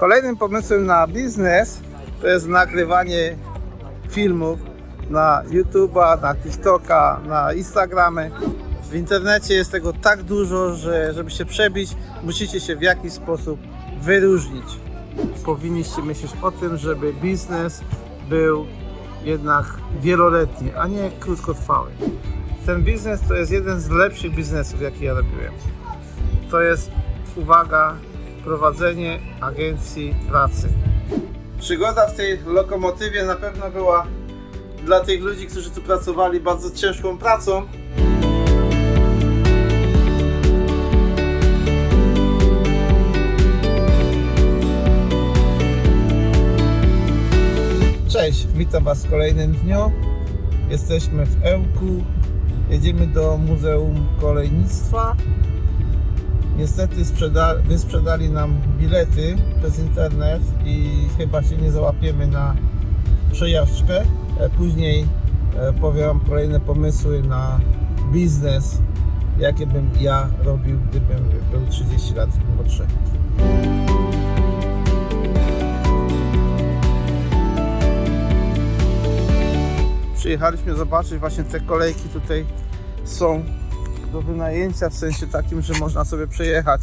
Kolejnym pomysłem na biznes to jest nagrywanie filmów na YouTube'a, na TikToka, na Instagramy. W internecie jest tego tak dużo, że żeby się przebić, musicie się w jakiś sposób wyróżnić. Powinniście myśleć o tym, żeby biznes był jednak wieloletni, a nie krótkotrwały. Ten biznes to jest jeden z lepszych biznesów, jaki ja robiłem. To jest, uwaga, prowadzenie agencji pracy. Przygoda w tej lokomotywie na pewno była dla tych ludzi, którzy tu pracowali bardzo ciężką pracą. Cześć, witam Was w kolejnym dniu. Jesteśmy w Ełku. Jedziemy do Muzeum Kolejnictwa. Niestety sprzeda- wysprzedali nam bilety przez internet i chyba się nie załapiemy na przejażdżkę. E, Później e, powiem Wam kolejne pomysły na biznes, jakie bym ja robił, gdybym był 30 lat młodszy. Przyjechaliśmy zobaczyć właśnie te kolejki tutaj są do wynajęcia w sensie takim, że można sobie przejechać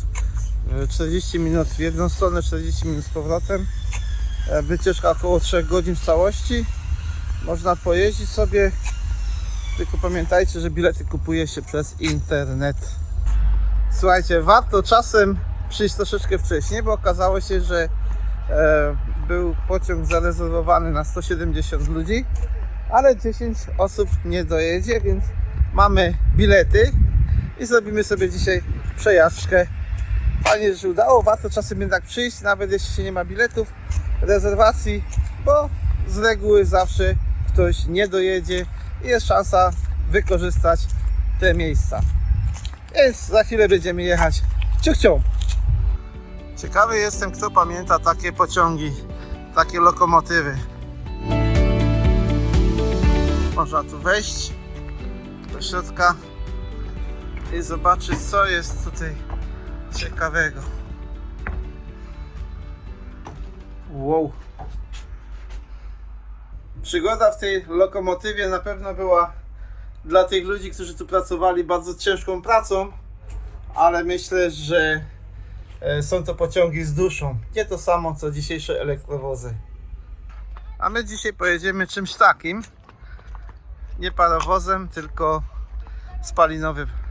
e, 40 minut w jedną stronę, 40 minut z powrotem. E, Wycieczka około 3 godzin w całości. Można pojeździć sobie, tylko pamiętajcie, że bilety kupuje się przez internet. Słuchajcie, warto czasem przyjść troszeczkę wcześniej, bo okazało się, że e, był pociąg zarezerwowany na 170 ludzi, ale 10 osób nie dojedzie, więc mamy bilety i zrobimy sobie dzisiaj przejażdżkę. Fajnie, że się udało, warto czasem jednak przyjść, nawet jeśli się nie ma biletów, rezerwacji, bo z reguły zawsze ktoś nie dojedzie i jest szansa wykorzystać te miejsca. Więc za chwilę będziemy jechać ciuchcią. Ciekawy jestem, kto pamięta takie pociągi, takie lokomotywy. Można tu wejść do środka i zobaczyć, co jest tutaj ciekawego. Wow. Przygoda w tej lokomotywie na pewno była dla tych ludzi, którzy tu pracowali bardzo ciężką pracą, ale myślę, że e, są to pociągi z duszą. Nie to samo co dzisiejsze elektrowozy. A my dzisiaj pojedziemy czymś takim. Nie parowozem, tylko spalinowym.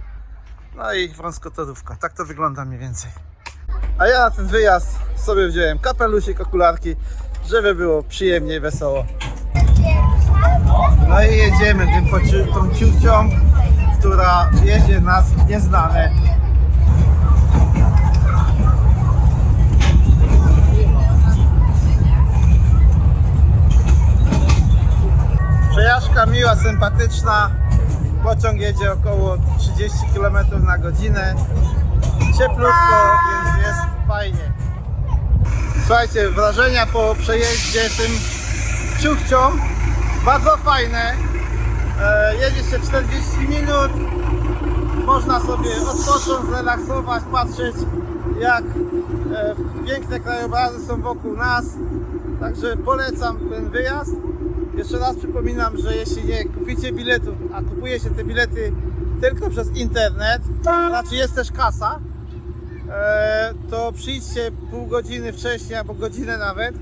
No i wąskotorówka. Tak to wygląda mniej więcej. A ja na ten wyjazd sobie wziąłem kapelusik, okularki, żeby było przyjemnie, wesoło. No i jedziemy tym poci- tą ciuchcią, która wiezie nas w nieznane. Przejażdżka miła, sympatyczna. Pociąg jedzie około 30 km na godzinę. Cieplutko, więc jest fajnie. Słuchajcie, wrażenia po przejeździe tym ciuchcią bardzo fajne. E, jedzie się 40 minut. Można sobie odpocząć, zrelaksować, patrzeć jak e, piękne krajobrazy są wokół nas. Także polecam ten wyjazd. Jeszcze raz przypominam, że jeśli nie kupicie biletów, a kupuje się te bilety tylko przez internet, znaczy jest też kasa, e, to przyjdźcie pół godziny wcześniej albo godzinę nawet,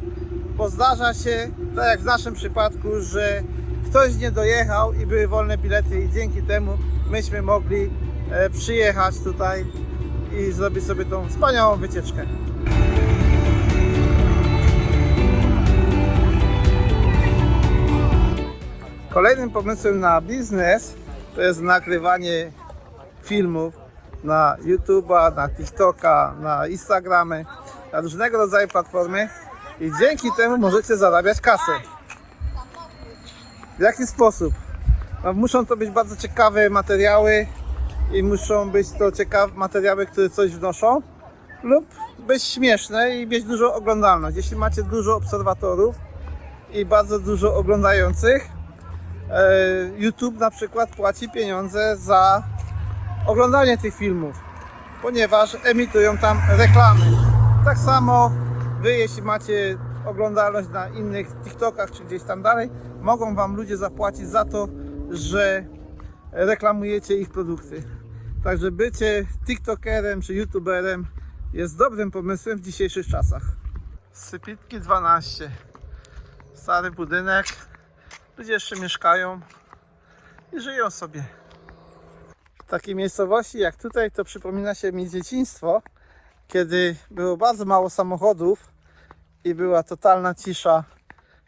bo zdarza się, tak jak w naszym przypadku, że ktoś nie dojechał i były wolne bilety i dzięki temu myśmy mogli e, przyjechać tutaj i zrobić sobie tą wspaniałą wycieczkę. Kolejnym pomysłem na biznes to jest nagrywanie filmów na YouTube'a, na TikToka, na Instagramy, na różnego rodzaju platformy i dzięki temu możecie zarabiać kasę. W jaki sposób? No, muszą to być bardzo ciekawe materiały i muszą być to ciekawe materiały, które coś wnoszą lub być śmieszne i mieć dużą oglądalność. Jeśli macie dużo obserwatorów i bardzo dużo oglądających, YouTube na przykład płaci pieniądze za oglądanie tych filmów, ponieważ emitują tam reklamy. Tak samo wy jeśli macie oglądalność na innych TikTokach czy gdzieś tam dalej, mogą wam ludzie zapłacić za to, że reklamujecie ich produkty. Także bycie TikTokerem czy YouTuberem jest dobrym pomysłem w dzisiejszych czasach. Sypitki 12. Stary budynek. Ludzie jeszcze mieszkają i żyją sobie. W takiej miejscowości jak tutaj to przypomina się mi dzieciństwo, kiedy było bardzo mało samochodów i była totalna cisza,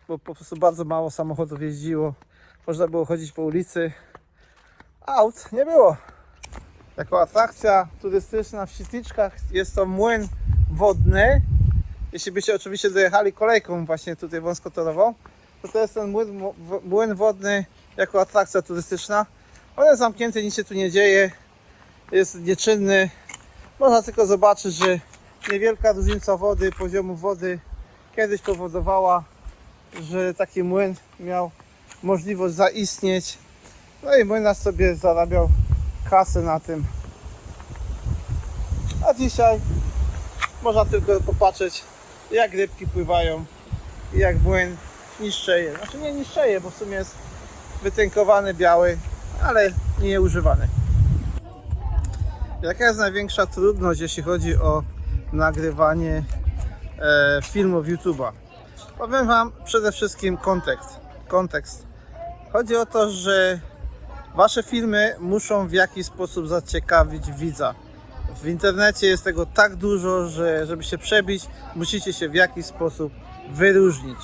bo po prostu bardzo mało samochodów jeździło. Można było chodzić po ulicy. Aut nie było. Jako atrakcja turystyczna w Sityczkach jest to młyn wodny. Jeśli byście oczywiście dojechali kolejką właśnie tutaj wąskotorową, to to jest ten młyn, młyn wodny jako atrakcja turystyczna. On jest zamknięty, nic się tu nie dzieje, jest nieczynny. Można tylko zobaczyć, że niewielka różnica wody, poziomu wody kiedyś powodowała, że taki młyn miał możliwość zaistnieć. No i młynarz sobie zarabiał kasę na tym. A dzisiaj można tylko popatrzeć, jak rybki pływają i jak młyn niszczeje. Znaczy nie niszczeje, bo w sumie jest wytynkowany, biały, ale nie używany. Jaka jest największa trudność, jeśli chodzi o nagrywanie e, filmów YouTube'a? Powiem Wam przede wszystkim kontekst. kontekst. Chodzi o to, że Wasze filmy muszą w jakiś sposób zaciekawić widza. W internecie jest tego tak dużo, że żeby się przebić, musicie się w jakiś sposób wyróżnić.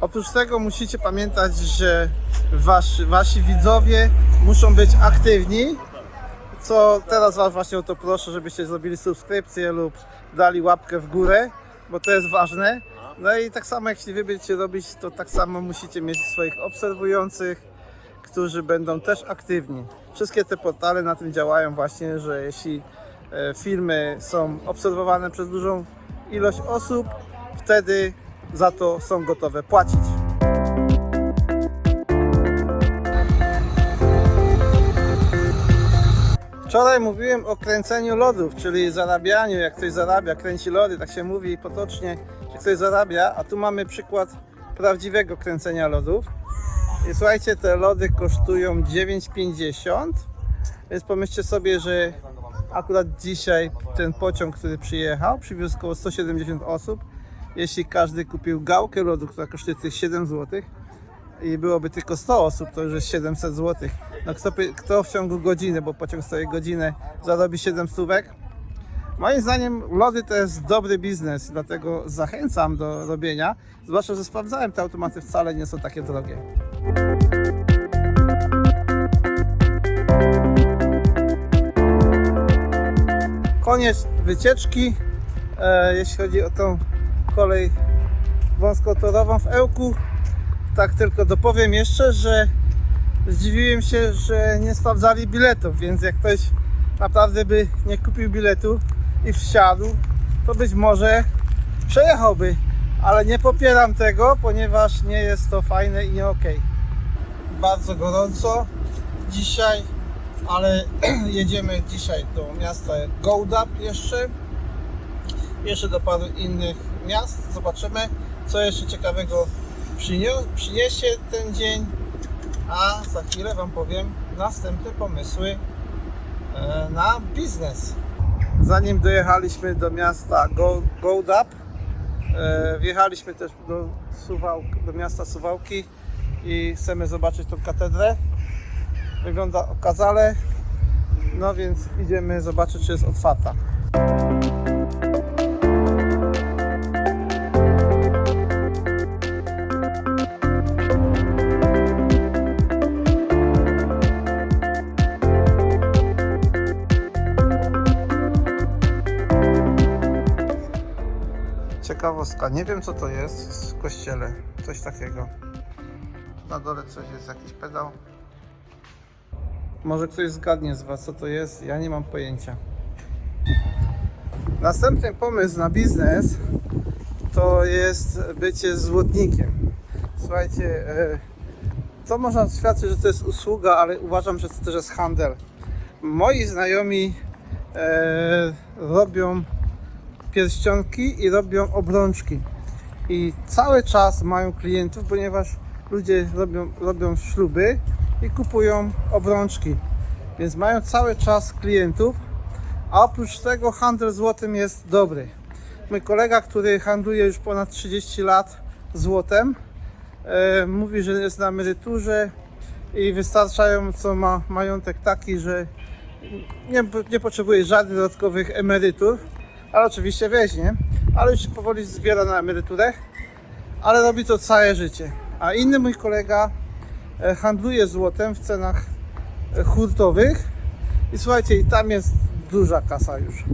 Oprócz tego musicie pamiętać, że wasz, wasi widzowie muszą być aktywni, co teraz Was właśnie o to proszę, żebyście zrobili subskrypcję lub dali łapkę w górę, bo to jest ważne. No i tak samo, jeśli Wy będziecie robić, to tak samo musicie mieć swoich obserwujących, którzy będą też aktywni. Wszystkie te portale na tym działają właśnie, że jeśli e, filmy są obserwowane przez dużą ilość osób, wtedy za to są gotowe płacić. Wczoraj mówiłem o kręceniu lodów, czyli zarabianiu, jak ktoś zarabia, kręci lody, tak się mówi potocznie, że ktoś zarabia, a tu mamy przykład prawdziwego kręcenia lodów. I słuchajcie, te lody kosztują 9,50, więc pomyślcie sobie, że akurat dzisiaj ten pociąg, który przyjechał, przywiózł około 170 osób. Jeśli każdy kupił gałkę lodu, która kosztuje tych 7 zł i byłoby tylko 100 osób, to już jest 700 zł. No kto, kto w ciągu godziny, bo pociąg stoi godzinę, zarobi 7 stówek? Moim zdaniem lody to jest dobry biznes, dlatego zachęcam do robienia. Zwłaszcza, że sprawdzałem, te automaty wcale nie są takie drogie. Koniec wycieczki, e, jeśli chodzi o tą kolej wąskotorową w Ełku. Tak tylko dopowiem jeszcze, że zdziwiłem się, że nie sprawdzali biletów, więc jak ktoś naprawdę by nie kupił biletu i wsiadł, to być może przejechałby. Ale nie popieram tego, ponieważ nie jest to fajne i nie ok. Bardzo gorąco dzisiaj, ale jedziemy dzisiaj do miasta Gołdap jeszcze. Jeszcze do paru innych miast. Zobaczymy, co jeszcze ciekawego przyniesie ten dzień. A za chwilę Wam powiem następne pomysły e, na biznes. Zanim dojechaliśmy do miasta Go- Gołdap, e, wjechaliśmy też do, Suwałk, do miasta Suwałki i chcemy zobaczyć tą katedrę. Wygląda okazale, no więc idziemy zobaczyć, czy jest otwarta. Ciekawostka, nie wiem co to jest w kościele, coś takiego. Na dole coś jest, jakiś pedał. Może ktoś zgadnie z Was co to jest, ja nie mam pojęcia. Następny pomysł na biznes to jest bycie złotnikiem. Słuchajcie, e, to można świadczyć, że to jest usługa, ale uważam, że to też jest handel. Moi znajomi e, robią pierścionki i robią obrączki. I cały czas mają klientów, ponieważ ludzie robią, robią śluby i kupują obrączki. Więc mają cały czas klientów, a oprócz tego handel złotem jest dobry. Mój kolega, który handluje już ponad 30 lat złotem, e, mówi, że jest na emeryturze i wystarczająco ma majątek taki, że nie, nie potrzebuje żadnych dodatkowych emerytur, ale oczywiście weźmie, ale już się powoli zbiera na emeryturę, ale robi to całe życie. A inny mój kolega e, handluje złotem w cenach e, hurtowych i słuchajcie, i tam jest duża kasa już.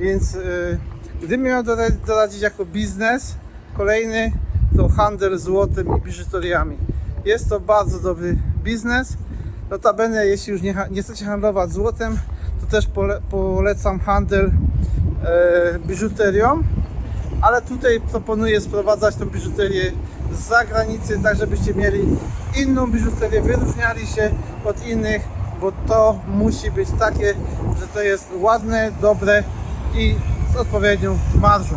Więc yy, gdybym miał dora- doradzić jako biznes, kolejny to handel złotem i biżuteriami. Jest to bardzo dobry biznes. Notabene, jeśli już nie, nie chcecie handlować złotem, to też pole- polecam handel biżuterią. Ale tutaj proponuję sprowadzać tą biżuterię z zagranicy, tak żebyście mieli inną biżuterię, wyróżniali się od innych, bo to musi być takie, że to jest ładne, dobre i z odpowiednią marżą.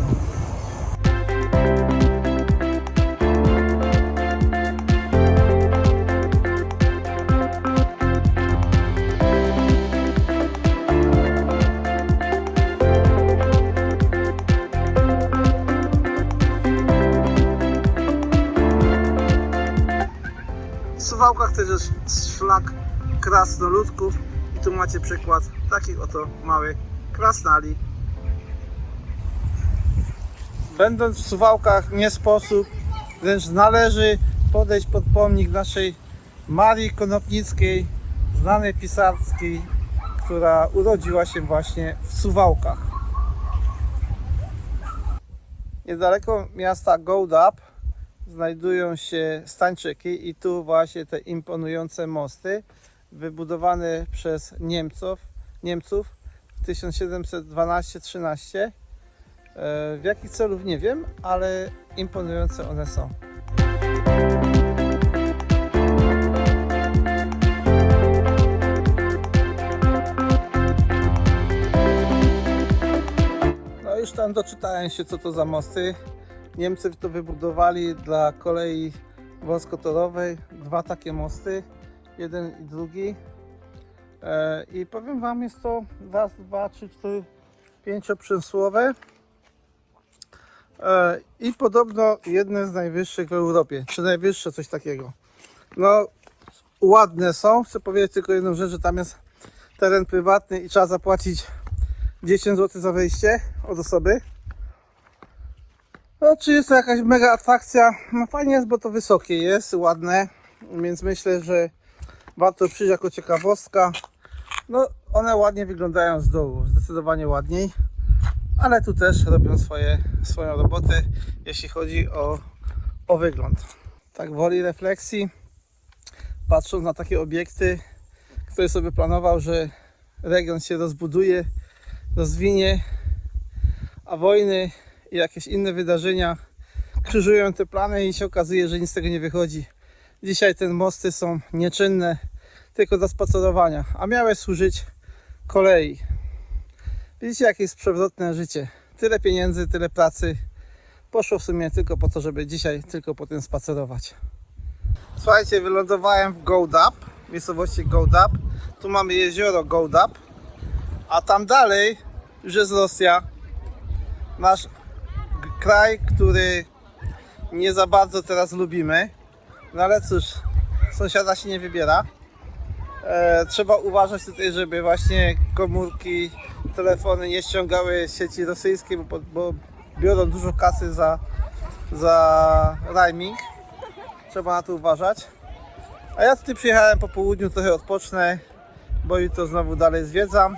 Jest szlak krasnoludków i tu macie przykład takich oto małych krasnali. Będąc w Suwałkach nie sposób, wręcz należy podejść pod pomnik naszej Marii Konopnickiej, znanej pisarskiej, która urodziła się właśnie w Suwałkach. Niedaleko miasta Gołdap znajdują się stańczyki i tu właśnie te imponujące mosty wybudowane przez Niemców, Niemców w 1712-13. E, W jakich celów nie wiem, ale imponujące one są. No już tam doczytałem się co to za mosty. Niemcy to wybudowali dla kolei wąskotorowej dwa takie mosty, jeden i drugi. E, I powiem Wam, jest to raz, dwa, trzy, cztery, pięcioprzęsłowe. E, I podobno jedne z najwyższych w Europie, czy najwyższe, coś takiego. No, ładne są. Chcę powiedzieć tylko jedną rzecz, że tam jest teren prywatny i trzeba zapłacić 10 zł za wejście od osoby. No, czy jest to jakaś mega atrakcja? No fajnie jest, bo to wysokie jest, ładne, więc myślę, że warto przyjść jako ciekawostka. No, one ładnie wyglądają z dołu, zdecydowanie ładniej, ale tu też robią swoje, swoją robotę, jeśli chodzi o, o wygląd. Tak woli refleksji, patrząc na takie obiekty, ktoś sobie planował, że region się rozbuduje, rozwinie, a wojny i jakieś inne wydarzenia krzyżują te plany i się okazuje, że nic z tego nie wychodzi. Dzisiaj te mosty są nieczynne, tylko do spacerowania, a miały służyć kolei. Widzicie, jakie jest przewrotne życie. Tyle pieniędzy, tyle pracy poszło w sumie tylko po to, żeby dzisiaj tylko po tym spacerować. Słuchajcie, wylądowałem w Goldap, miejscowości Goldap. Tu mamy jezioro Goldap, a tam dalej już jest Rosja. Nasz kraj, który nie za bardzo teraz lubimy. No ale cóż, sąsiada się nie wybiera. E, trzeba uważać tutaj, żeby właśnie komórki, telefony nie ściągały sieci rosyjskiej, bo, bo biorą dużo kasy za, za roaming. Trzeba na to uważać. A ja tutaj przyjechałem po południu, trochę odpocznę, bo jutro znowu dalej zwiedzam.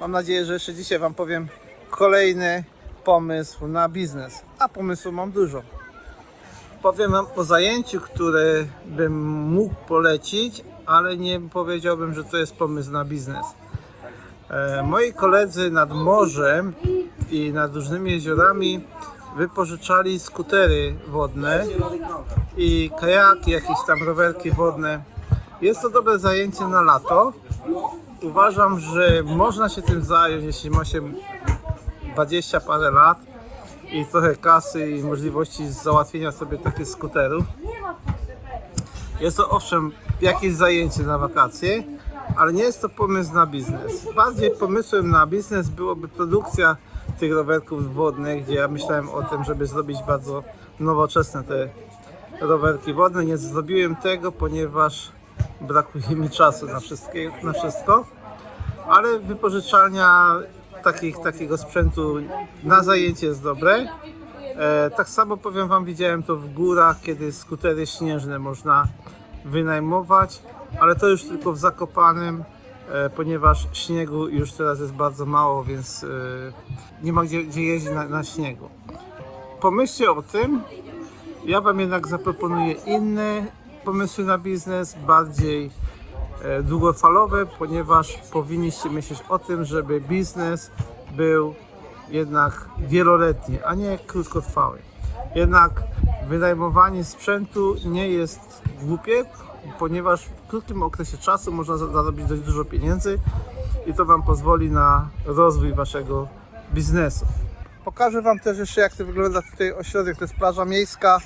Mam nadzieję, że jeszcze dzisiaj Wam powiem kolejny pomysł na biznes. A pomysłu mam dużo. Powiem Wam o zajęciu, które bym mógł polecić, ale nie powiedziałbym, że to jest pomysł na biznes. E, moi koledzy nad morzem i nad różnymi jeziorami wypożyczali skutery wodne i kajaki, jakieś tam rowerki wodne. Jest to dobre zajęcie na lato. Uważam, że można się tym zająć, jeśli ma się 20 parę lat, i trochę kasy i możliwości załatwienia sobie takich skuterów. Jest to owszem jakieś zajęcie na wakacje, ale nie jest to pomysł na biznes. Bardziej pomysłem na biznes byłoby produkcja tych rowerków wodnych, gdzie ja myślałem o tym, żeby zrobić bardzo nowoczesne te rowerki wodne. Nie zrobiłem tego, ponieważ brakuje mi czasu na, wszystkie, na wszystko, ale wypożyczalnia takich, takiego sprzętu na zajęcie jest dobre. E, tak samo powiem Wam, widziałem to w górach, kiedy skutery śnieżne można wynajmować, ale to już tylko w Zakopanem, e, ponieważ śniegu już teraz jest bardzo mało, więc e, nie ma gdzie, gdzie jeździć na, na śniegu. Pomyślcie o tym, ja Wam jednak zaproponuję inne pomysły na biznes, bardziej długofalowe, ponieważ powinniście myśleć o tym, żeby biznes był jednak wieloletni, a nie krótkotrwały. Jednak wynajmowanie sprzętu nie jest głupie, ponieważ w krótkim okresie czasu można za- zarobić dość dużo pieniędzy i to Wam pozwoli na rozwój Waszego biznesu. Pokażę Wam też jeszcze jak to wygląda tutaj ośrodek, to jest plaża miejska,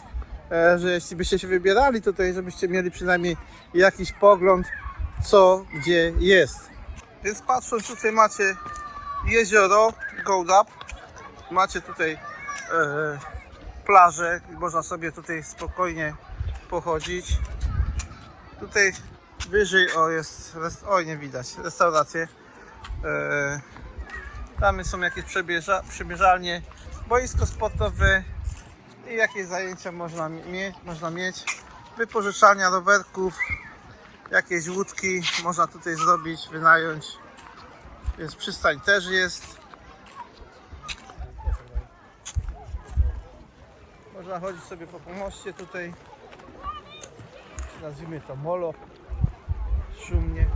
e, że jeśli byście się wybierali tutaj, żebyście mieli przynajmniej jakiś pogląd, co gdzie jest. Więc patrząc tutaj macie jezioro Gold Up, macie tutaj e, plażę, i można sobie tutaj spokojnie pochodzić. Tutaj wyżej o jest, oj nie widać, restauracje. E, tam są jakieś przebierza, przebieżalnie, boisko sportowe i jakieś zajęcia można, mie- można mieć. Wypożyczalnia rowerków, jakieś łódki można tutaj zrobić, wynająć. Więc przystań też jest. Można chodzić sobie po pomoście tutaj. Nazwijmy to molo. Szumnie.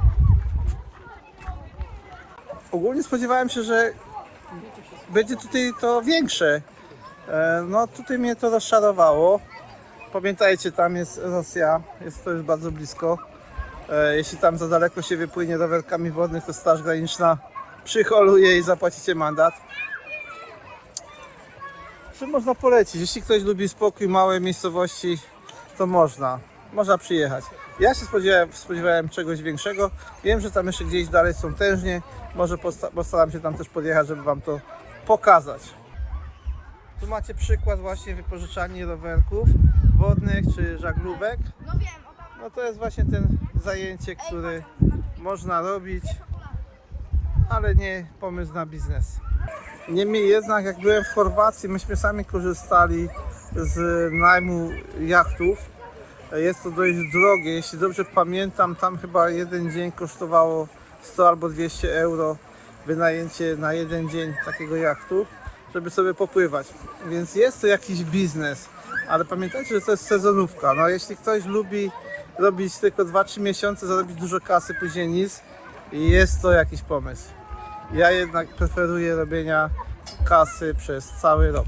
Ogólnie spodziewałem się, że będzie tutaj to większe. E, No tutaj mnie to rozczarowało. Pamiętajcie, tam jest Rosja, jest to już bardzo blisko. E, Jeśli tam za daleko się wypłynie rowerkami wodnych, to Straż Graniczna przyholuje i zapłacicie mandat. Czy można polecić? Jeśli ktoś lubi spokój, małe miejscowości, to można. Można przyjechać. Ja się spodziewałem, spodziewałem czegoś większego. Wiem, że tam jeszcze gdzieś dalej są tężnie. Może posta- postaram się tam też podjechać, żeby Wam to pokazać. Tu macie przykład właśnie wypożyczalni rowerków wodnych czy żaglówek. No wiem. No to jest właśnie ten zajęcie, które można robić, ale nie pomysł na biznes. Niemniej jednak, jak byłem w Chorwacji, myśmy sami korzystali z najmu jachtów. Jest to dość drogie, jeśli dobrze pamiętam, tam chyba jeden dzień kosztowało 100 albo 200 euro wynajęcie na jeden dzień takiego jachtu, żeby sobie popływać. Więc jest to jakiś biznes, ale pamiętajcie, że to jest sezonówka. No jeśli ktoś lubi robić tylko 2-3 miesiące, zarobić dużo kasy, później nic, jest to jakiś pomysł. Ja jednak preferuję robienia kasy przez cały rok.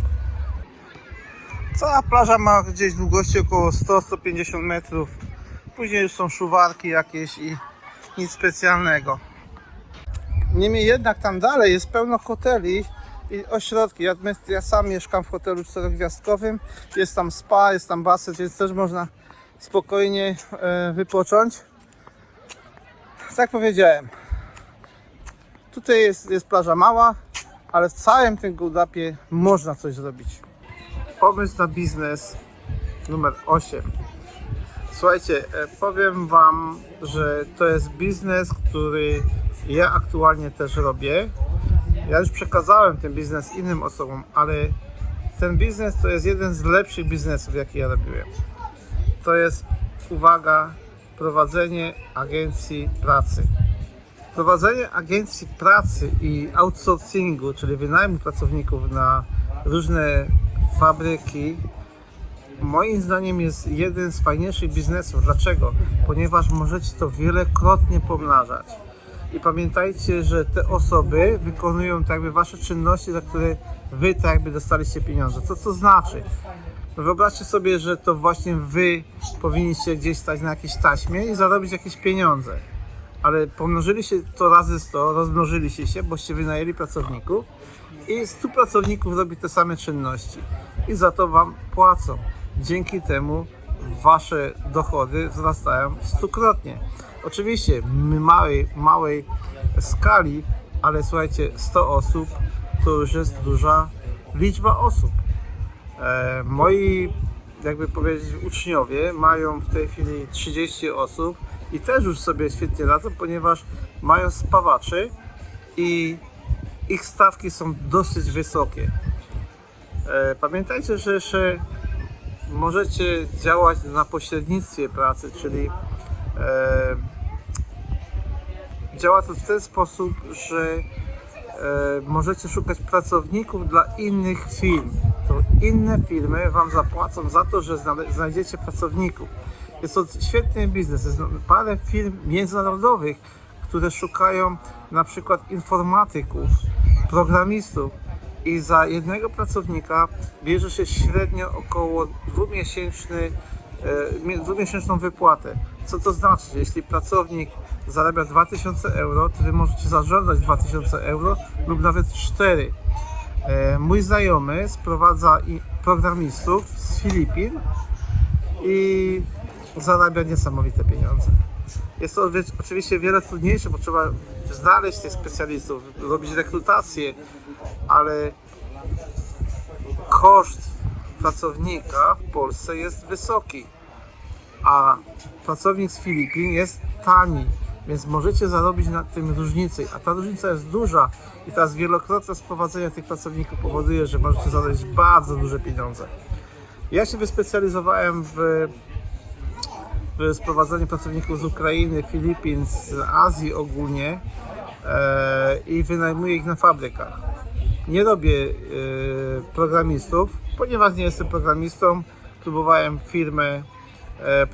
Cała plaża ma gdzieś długości około 100-150 metrów. Później już są szuwarki jakieś i nic specjalnego. Niemniej jednak tam dalej jest pełno hoteli i ośrodki. Ja, ja sam mieszkam w hotelu czterogwiazdkowym. Jest tam spa, jest tam basen, więc też można spokojnie e, wypocząć. Tak powiedziałem. Tutaj jest, jest plaża mała, ale w całym tym Goldapie można coś zrobić. Pomysł na biznes numer 8. Słuchajcie, e, powiem Wam, że to jest biznes, który ja aktualnie też robię. Ja już przekazałem ten biznes innym osobom, ale ten biznes to jest jeden z lepszych biznesów, jaki ja robiłem. To jest, uwaga, prowadzenie agencji pracy. Prowadzenie agencji pracy i outsourcingu, czyli wynajmu pracowników na różne fabryki, moim zdaniem jest jeden z fajniejszych biznesów. Dlaczego? Ponieważ możecie to wielokrotnie pomnażać. I pamiętajcie, że te osoby wykonują tak jakby wasze czynności, za które wy tak jakby dostaliście pieniądze. Co to znaczy? Wyobraźcie sobie, że to właśnie wy powinniście gdzieś stać na jakiejś taśmie i zarobić jakieś pieniądze. Ale pomnożyliście to razy 100, rozmnożyliście się, boście wynajęli pracowników i 100 pracowników robi te same czynności i za to Wam płacą. Dzięki temu Wasze dochody wzrastają stukrotnie. Oczywiście małej, małej skali, ale słuchajcie, 100 osób to już jest duża liczba osób. E, moi, jakby powiedzieć, uczniowie mają w tej chwili 30 osób i też już sobie świetnie radzą, ponieważ mają spawaczy i ich stawki są dosyć wysokie. E, pamiętajcie, że jeszcze możecie działać na pośrednictwie pracy, czyli e, działa to w ten sposób, że możecie szukać pracowników dla innych firm. To inne firmy Wam zapłacą za to, że znajdziecie pracowników. Jest to świetny biznes. Jest parę firm międzynarodowych, które szukają na przykład informatyków, programistów i za jednego pracownika bierze się średnio około dwumiesięczny, e, mie- dwumiesięczną wypłatę. Co to znaczy? Jeśli pracownik zarabia 2000 euro, Wy możecie zażądać 2000 euro lub nawet 4. E, Mój znajomy sprowadza programistów z Filipin i zarabia niesamowite pieniądze. Jest to oczywiście wiele trudniejsze, bo trzeba znaleźć tych specjalistów, robić rekrutację, ale koszt pracownika w Polsce jest wysoki, a pracownik z Filipin jest tani, więc możecie zarobić na tym różnicę, a ta różnica jest duża i teraz wielokrotne sprowadzenie tych pracowników powoduje, że możecie zarobić bardzo duże pieniądze. Ja się wyspecjalizowałem w w sprowadzaniu pracowników z Ukrainy, Filipin, z Azji ogólnie e, i wynajmuję ich na fabrykach. Nie robię e, programistów, ponieważ nie jestem programistą. Próbowałem firmę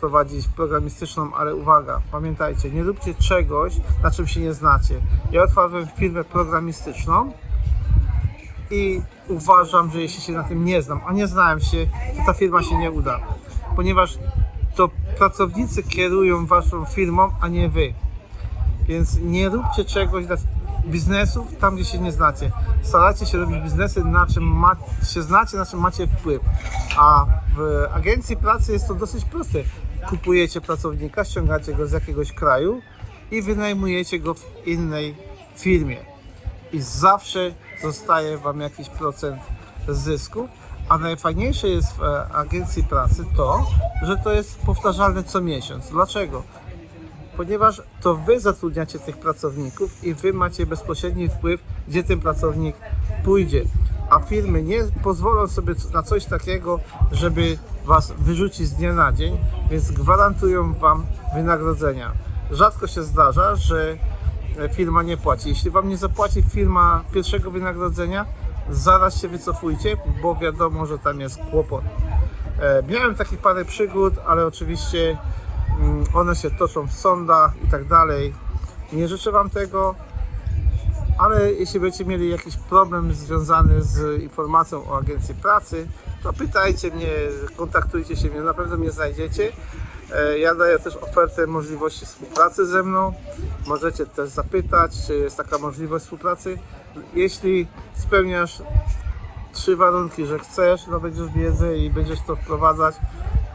prowadzić programistyczną, ale uwaga, pamiętajcie, nie róbcie czegoś, na czym się nie znacie. Ja otwarłem firmę programistyczną i uważam, że jeśli się na tym nie znam, a nie znałem się, to ta firma się nie uda. Ponieważ to pracownicy kierują waszą firmą, a nie wy. Więc nie róbcie czegoś biznesów tam, gdzie się nie znacie. Starajcie się robić biznesy, na czym ma, się znacie, na czym macie wpływ. A w agencji pracy jest to dosyć proste. Kupujecie pracownika, ściągacie go z jakiegoś kraju i wynajmujecie go w innej firmie i zawsze zostaje Wam jakiś procent zysku. A najfajniejsze jest w agencji pracy to, że to jest powtarzalne co miesiąc. Dlaczego? Ponieważ to Wy zatrudniacie tych pracowników i Wy macie bezpośredni wpływ, gdzie ten pracownik pójdzie. A firmy nie pozwolą sobie na coś takiego, żeby Was wyrzucić z dnia na dzień, więc gwarantują Wam wynagrodzenia. Rzadko się zdarza, że e, firma nie płaci. Jeśli Wam nie zapłaci firma pierwszego wynagrodzenia, zaraz się wycofujcie, bo wiadomo, że tam jest kłopot. E, Miałem takich parę przygód, ale oczywiście one się toczą w sądach i tak dalej. Nie życzę Wam tego, ale jeśli będziecie mieli jakiś problem związany z informacją o agencji pracy, to pytajcie mnie, kontaktujcie się mnie, na pewno mnie znajdziecie. E, Ja daję też ofertę możliwości współpracy ze mną. Możecie też zapytać, czy jest taka możliwość współpracy. Jeśli spełniasz trzy warunki, że chcesz, nabędziesz wiedzę i będziesz to wprowadzać,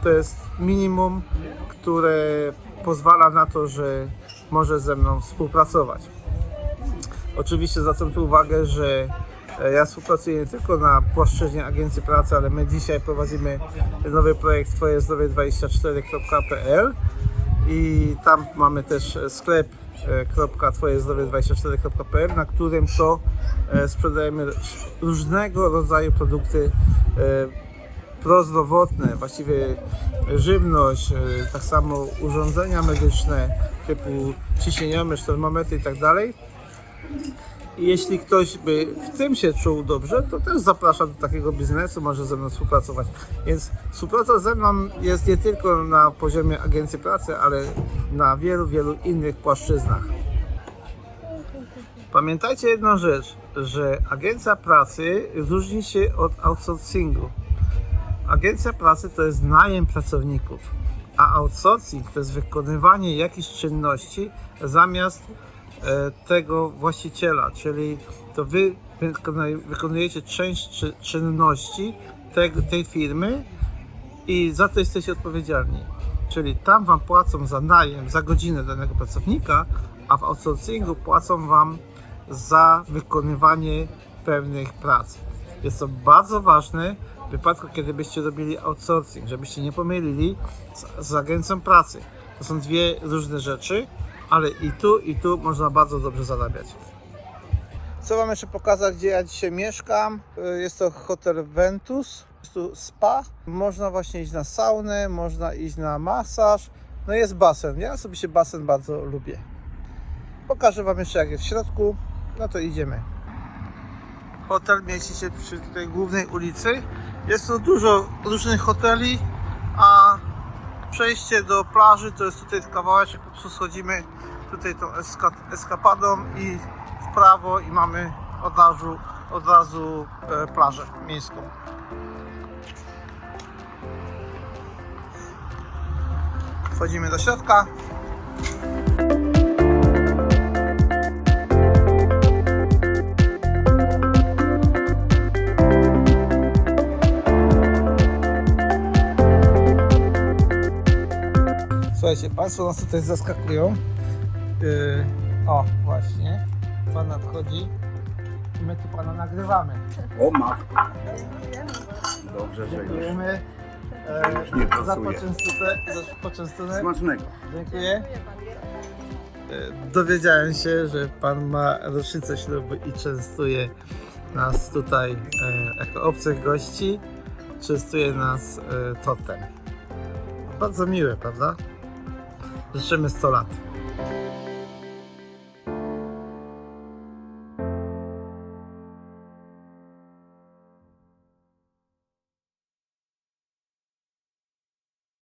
to jest minimum, które pozwala na to, że możesz ze mną współpracować. Oczywiście zwracam tu uwagę, że e, ja współpracuję nie tylko na płaszczyźnie Agencji Pracy, ale my dzisiaj prowadzimy nowy projekt twojezdrowie24.pl i tam mamy też sklep e, twojezdrowie24.pl, na którym to e, sprzedajemy różnego rodzaju produkty e, prozdrowotne, właściwie żywność, e, tak samo urządzenia medyczne typu ciśnieniomierz, termometry i tak dalej. Jeśli ktoś by w tym się czuł dobrze, to też zapraszam do takiego biznesu, może ze mną współpracować. Więc współpraca ze mną jest nie tylko na poziomie agencji pracy, ale na wielu, wielu innych płaszczyznach. Pamiętajcie jedną rzecz, że agencja pracy różni się od outsourcingu. Agencja pracy to jest najem pracowników, a outsourcing to jest wykonywanie jakichś czynności zamiast e, tego właściciela, czyli to wy wykonujecie część czy, czynności tej firmy i za to jesteście odpowiedzialni. Czyli tam Wam płacą za najem, za godzinę danego pracownika, a w outsourcingu płacą Wam za wykonywanie pewnych prac. Jest to bardzo ważne w wypadku, kiedy byście robili outsourcing, żebyście nie pomylili z, z agencją pracy. To są dwie różne rzeczy, ale i tu, i tu można bardzo dobrze zarabiać. Co Wam jeszcze pokazać, gdzie ja dzisiaj mieszkam? Y, Jest to hotel Ventus, jest tu spa. Można właśnie iść na saunę, można iść na masaż. No jest basen. Ja osobiście basen bardzo lubię. Pokażę Wam jeszcze jak jest w środku. No to idziemy. Hotel mieści się przy tej głównej ulicy. Jest tu dużo różnych hoteli, a przejście do plaży to jest tutaj kawałeczek, po prostu schodzimy tutaj tą eska- eskapadą i w prawo i mamy od razu, od razu e, plażę miejską. Wchodzimy do środka. Słuchajcie, Państwo nas tutaj zaskakują. Yy, o, właśnie. Pan nadchodzi. I my tu Pana nagrywamy. O ma. Dobrze, że już. Dziękujemy Już nie za pasuje. poczęstutę. Za poczęstunek. Smacznego. Dziękuję. E, Dowiedziałem się, że Pan ma rocznicę ślubu i częstuje nas tutaj e, jako obcych gości. Częstuje nas e, tortem. Bardzo miłe, prawda? Życzymy 100 lat.